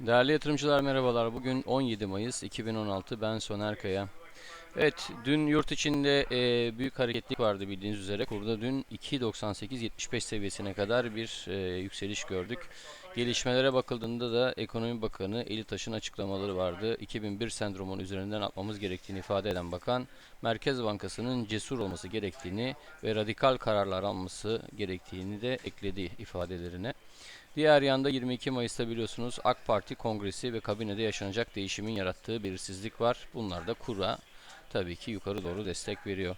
Değerli yatırımcılar merhabalar. Bugün 17 Mayıs 2016. Ben Soner Kaya. Evet, dün yurt içinde e, büyük hareketlik vardı bildiğiniz üzere. Kurda dün 2.98-75 seviyesine kadar bir e, yükseliş gördük. Gelişmelere bakıldığında da Ekonomi Bakanı Eli Taş'ın açıklamaları vardı. 2001 sendromunun üzerinden atmamız gerektiğini ifade eden bakan, Merkez Bankası'nın cesur olması gerektiğini ve radikal kararlar alması gerektiğini de ekledi ifadelerine. Diğer yanda 22 Mayıs'ta biliyorsunuz AK Parti kongresi ve kabinede yaşanacak değişimin yarattığı belirsizlik var. Bunlar da kura tabii ki yukarı doğru destek veriyor.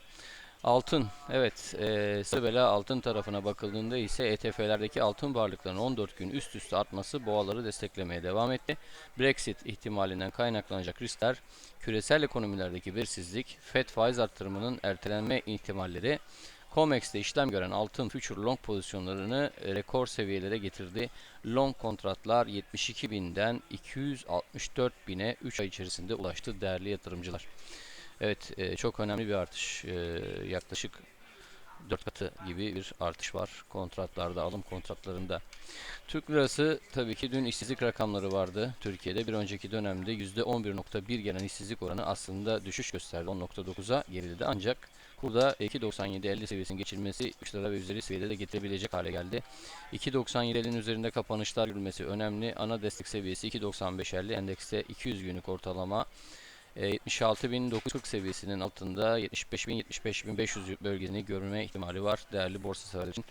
Altın, evet, e, sıra altın tarafına bakıldığında ise ETF'lerdeki altın varlıklarının 14 gün üst üste artması boğaları desteklemeye devam etti. Brexit ihtimalinden kaynaklanacak riskler, küresel ekonomilerdeki belirsizlik, FED faiz arttırımının ertelenme ihtimalleri, COMEX'te işlem gören altın future long pozisyonlarını rekor seviyelere getirdi. Long kontratlar 72 binden 264 bine 3 ay içerisinde ulaştı değerli yatırımcılar. Evet e, çok önemli bir artış e, yaklaşık 4 katı gibi bir artış var kontratlarda alım kontratlarında. Türk lirası tabii ki dün işsizlik rakamları vardı. Türkiye'de bir önceki dönemde %11.1 gelen işsizlik oranı aslında düşüş gösterdi. 10.9'a geriledi ancak kurda 2.97.50 seviyesinin geçilmesi 3 lira ve üzeri seviyede de getirebilecek hale geldi. 2.97.50'nin üzerinde kapanışlar görülmesi önemli. Ana destek seviyesi 2.95.50 endekste 200 günlük ortalama 76.940 seviyesinin altında 75.000-75.500 bölgesini görme ihtimali var değerli borsa severler için.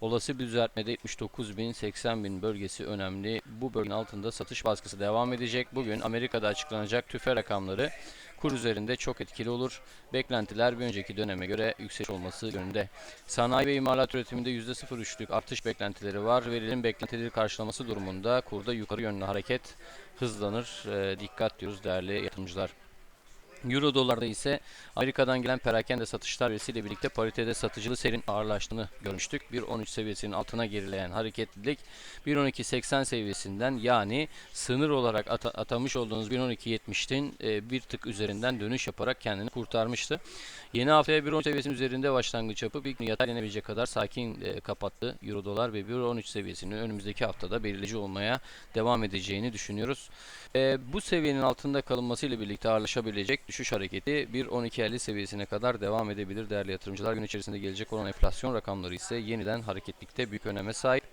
Olası bir düzeltmede 79.000-80.000 bölgesi önemli. Bu bölgenin altında satış baskısı devam edecek. Bugün Amerika'da açıklanacak tüfe rakamları kur üzerinde çok etkili olur. Beklentiler bir önceki döneme göre yükseliş olması yönünde. Sanayi ve imalat üretiminde %0.3'lük artış beklentileri var. Verilerin beklentileri karşılaması durumunda kurda yukarı yönlü hareket hızlanır. E, dikkat diyoruz değerli yatırımcılar. Euro dolarda ise Amerika'dan gelen perakende satışlar verisiyle birlikte paritede satıcılı serin ağırlaştığını görmüştük. 1.13 seviyesinin altına gerileyen hareketlilik 1.12.80 seviyesinden yani sınır olarak ata atamış olduğunuz 1.12.70'tin e, bir tık üzerinden dönüş yaparak kendini kurtarmıştı. Yeni haftaya 1.13 seviyesinin üzerinde başlangıç yapıp ilk yatay yenebilecek kadar sakin e, kapattı Euro dolar ve 1.13 seviyesinin önümüzdeki haftada belirleyici olmaya devam edeceğini düşünüyoruz. E, bu seviyenin altında kalınmasıyla birlikte ağırlaşabilecek düşüş hareketi 1.12.50 seviyesine kadar devam edebilir değerli yatırımcılar. Gün içerisinde gelecek olan enflasyon rakamları ise yeniden hareketlikte büyük öneme sahip.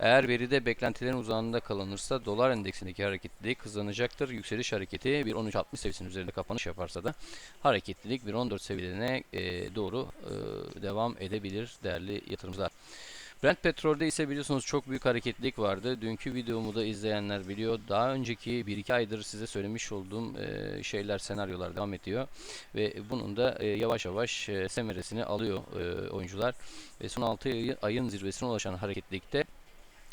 Eğer veride beklentilerin uzağında kalınırsa dolar endeksindeki hareketlilik hızlanacaktır. Yükseliş hareketi 1.13.60 seviyesinin üzerinde kapanış yaparsa da hareketlilik 1.14 seviyelerine e, doğru e, devam edebilir değerli yatırımcılar. Brent petrolde ise biliyorsunuz çok büyük hareketlilik vardı. Dünkü videomu da izleyenler biliyor. Daha önceki 1-2 aydır size söylemiş olduğum e, şeyler, senaryolar devam ediyor. Ve bunun da e, yavaş yavaş e, semeresini alıyor e, oyuncular. Ve son 6 ayın zirvesine ulaşan hareketlilikte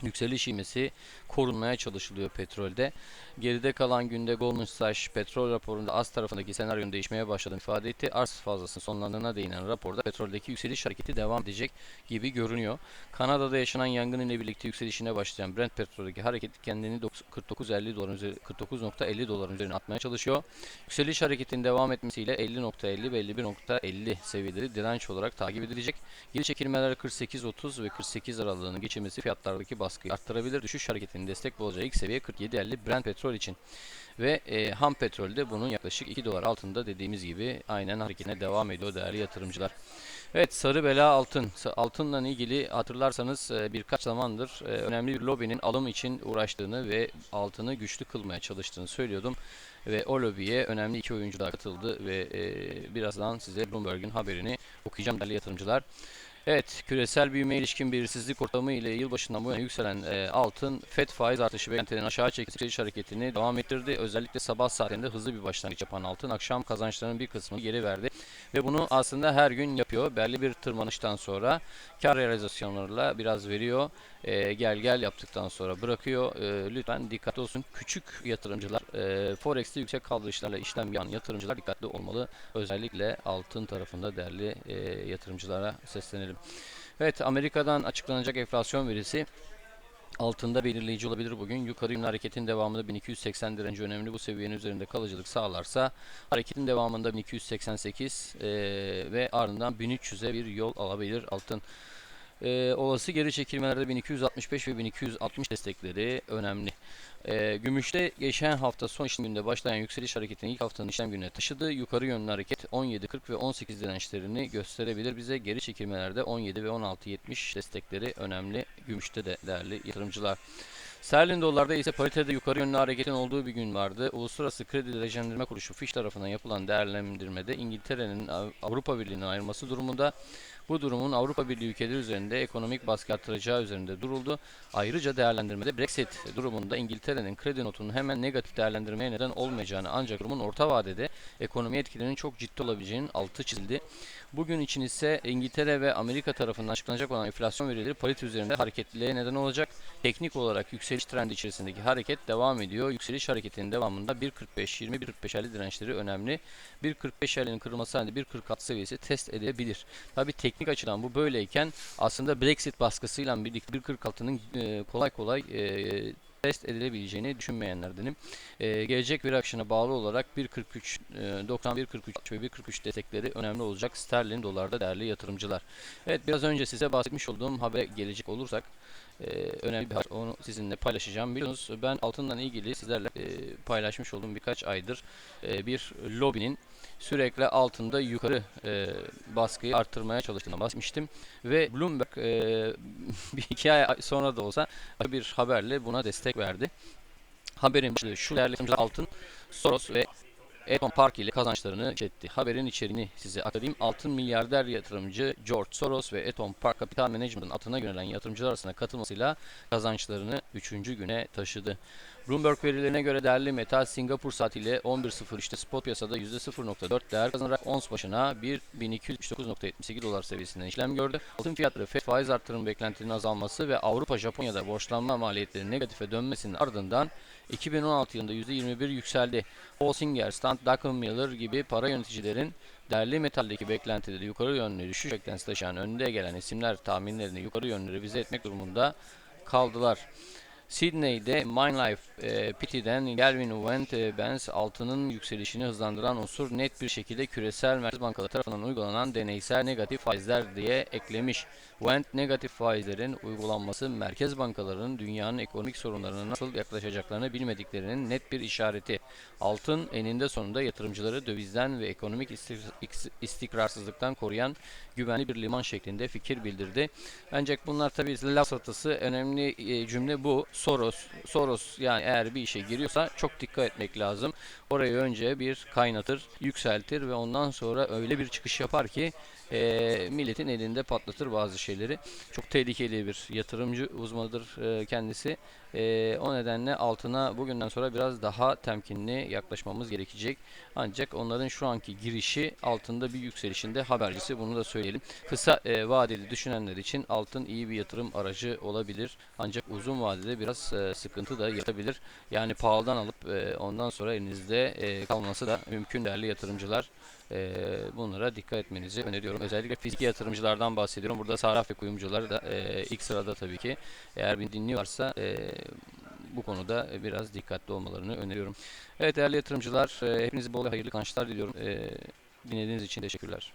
yükseliş ivmesi korunmaya çalışılıyor petrolde. Geride kalan günde Goldman Sachs petrol raporunda az tarafındaki senaryonun değişmeye başladığını ifade etti. Arz fazlasının sonlandığına değinen raporda petroldeki yükseliş hareketi devam edecek gibi görünüyor. Kanada'da yaşanan yangın ile birlikte yükselişine başlayan Brent petroldeki hareket kendini 49.50 doların üzeri 49.50 doların üzerine atmaya çalışıyor. Yükseliş hareketinin devam etmesiyle 50.50 ve 51.50 seviyeleri direnç olarak takip edilecek. Geri çekilmeler 48.30 ve 48 aralığını geçirmesi fiyatlardaki baskıyı arttırabilir. Düşüş hareketinin destek bulacağı ilk seviye 47.50 Brent petrol için. Ve e, ham petrolde bunun yaklaşık 2 dolar altında dediğimiz gibi aynen hareketine devam ediyor değerli yatırımcılar. Evet sarı bela altın. Altınla ilgili hatırlarsanız e, birkaç zamandır e, önemli bir lobinin alım için uğraştığını ve altını güçlü kılmaya çalıştığını söylüyordum. Ve o lobiye önemli iki oyuncu da katıldı ve e, birazdan size Bloomberg'in haberini okuyacağım değerli yatırımcılar. Evet, küresel büyüme ilişkin belirsizlik ortamı ile yılbaşından bu yana yükselen e, altın, FED faiz artışı beklentilerini aşağı yükseliş hareketini devam ettirdi. Özellikle sabah saatinde hızlı bir başlangıç yapan altın, akşam kazançlarının bir kısmını geri verdi. Ve bunu aslında her gün yapıyor. Belli bir tırmanıştan sonra kar realizasyonlarıyla biraz veriyor. E, gel gel yaptıktan sonra bırakıyor. E, lütfen dikkatli olsun. Küçük yatırımcılar, e, Forex'te yüksek kaldırışlarla işlem yapan yatırımcılar dikkatli olmalı. Özellikle altın tarafında değerli e, yatırımcılara seslenelim. Evet Amerika'dan açıklanacak enflasyon verisi altında belirleyici olabilir bugün. Yukarı yönlü hareketin devamında 1280 direnci önemli. Bu seviyenin üzerinde kalıcılık sağlarsa hareketin devamında 1288 e, ve ardından 1300'e bir yol alabilir altın. Ee, olası geri çekilmelerde 1265 ve 1260 destekleri önemli. Ee, gümüşte geçen hafta son işlem gününde başlayan yükseliş hareketini ilk haftanın işlem gününe taşıdı. Yukarı yönlü hareket 17.40 ve 18 dirençlerini gösterebilir bize. Geri çekilmelerde 17 ve 16.70 destekleri önemli. Gümüşte de değerli yatırımcılar. Sterlin dolarda ise paritede yukarı yönlü hareketin olduğu bir gün vardı. Uluslararası Kredi Derecelendirme Kuruluşu Fitch tarafından yapılan değerlendirmede İngiltere'nin Av- Avrupa Birliği'ne ayrılması durumunda bu durumun Avrupa Birliği ülkeleri üzerinde ekonomik baskı artıracağı üzerinde duruldu. Ayrıca değerlendirmede Brexit durumunda İngiltere'nin kredi notunun hemen negatif değerlendirmeye neden olmayacağını ancak durumun orta vadede ekonomi etkilerinin çok ciddi olabileceğinin altı çizildi. Bugün için ise İngiltere ve Amerika tarafından açıklanacak olan enflasyon verileri parite üzerinde hareketliliğe neden olacak. Teknik olarak yükseliş trendi içerisindeki hareket devam ediyor. Yükseliş hareketinin devamında 1.45-20 1.45-50 dirençleri önemli. 1.45-50'nin kırılması halinde 1.46 seviyesi test edilebilir. Tabi teknik açıdan bu böyleyken aslında Brexit baskısıyla birlikte 1.46'nın e, kolay kolay e, test edilebileceğini düşünmeyenlerdenim. E, gelecek veri akışına bağlı olarak 1.43, e, 91.43 ve 1.43 destekleri önemli olacak sterlin dolarda değerli yatırımcılar. Evet biraz önce size bahsetmiş olduğum habere gelecek olursak e, önemli bir haber. Onu sizinle paylaşacağım. Biliyorsunuz ben altından ilgili sizlerle e, paylaşmış olduğum birkaç aydır e, bir lobinin sürekli altında yukarı e, baskıyı arttırmaya çalıştığını bahsetmiştim. Ve Bloomberg e, bir iki ay sonra da olsa bir haberle buna destek verdi. Haberin şu değerli altın, Soros ve Econ Park ile kazançlarını etti. Haberin içeriğini size aktarayım. Altın milyarder yatırımcı George Soros ve Eton Park Capital Management'ın atına yönelen yatırımcılar arasında katılmasıyla kazançlarını 3. güne taşıdı. Bloomberg verilerine göre değerli metal Singapur saatiyle 11.03'te spot piyasada %0.4 değer kazanarak ons başına 1.279.78 dolar seviyesinden işlem gördü. Altın fiyatları FED faiz artırım beklentilerinin azalması ve Avrupa Japonya'da borçlanma maliyetlerinin negatife dönmesinin ardından 2016 yılında %21 yükseldi. Holsinger, Stant, Druckenmiller gibi para yöneticilerin değerli metaldeki beklentileri yukarı yönlü düşüş beklentisi taşıyan önde gelen isimler tahminlerini yukarı yönlü revize etmek durumunda kaldılar. Sydney'de MineLife e, Pity'den Galvin Went e, Benz altının yükselişini hızlandıran unsur net bir şekilde küresel merkez bankaları tarafından uygulanan deneysel negatif faizler diye eklemiş. Went negatif faizlerin uygulanması merkez bankalarının dünyanın ekonomik sorunlarına nasıl yaklaşacaklarını bilmediklerinin net bir işareti. Altın eninde sonunda yatırımcıları dövizden ve ekonomik istik- istikrarsızlıktan koruyan güvenli bir liman şeklinde fikir bildirdi. Ancak bunlar tabii laf satısı önemli e, cümle bu. Soros, Soros yani eğer bir işe giriyorsa çok dikkat etmek lazım. Orayı önce bir kaynatır, yükseltir ve ondan sonra öyle bir çıkış yapar ki e, milletin elinde patlatır bazı şeyleri. Çok tehlikeli bir yatırımcı uzmanıdır e, kendisi. E, o nedenle altına bugünden sonra biraz daha temkinli yaklaşmamız gerekecek. Ancak onların şu anki girişi altında bir yükselişinde habercisi bunu da söyleyelim. Kısa e, vadeli düşünenler için altın iyi bir yatırım aracı olabilir. Ancak uzun vadede biraz sıkıntı da yaratabilir. Yani pahalıdan alıp ondan sonra elinizde kalması da mümkün değerli yatırımcılar. E, bunlara dikkat etmenizi öneriyorum. Özellikle fiziki yatırımcılardan bahsediyorum. Burada sarraf ve kuyumcular da e, ilk sırada tabii ki. Eğer beni dinliyorsa e, bu konuda biraz dikkatli olmalarını öneriyorum. Evet değerli yatırımcılar, hepinize bol hayırlı kazançlar diliyorum. Dinlediğiniz için teşekkürler.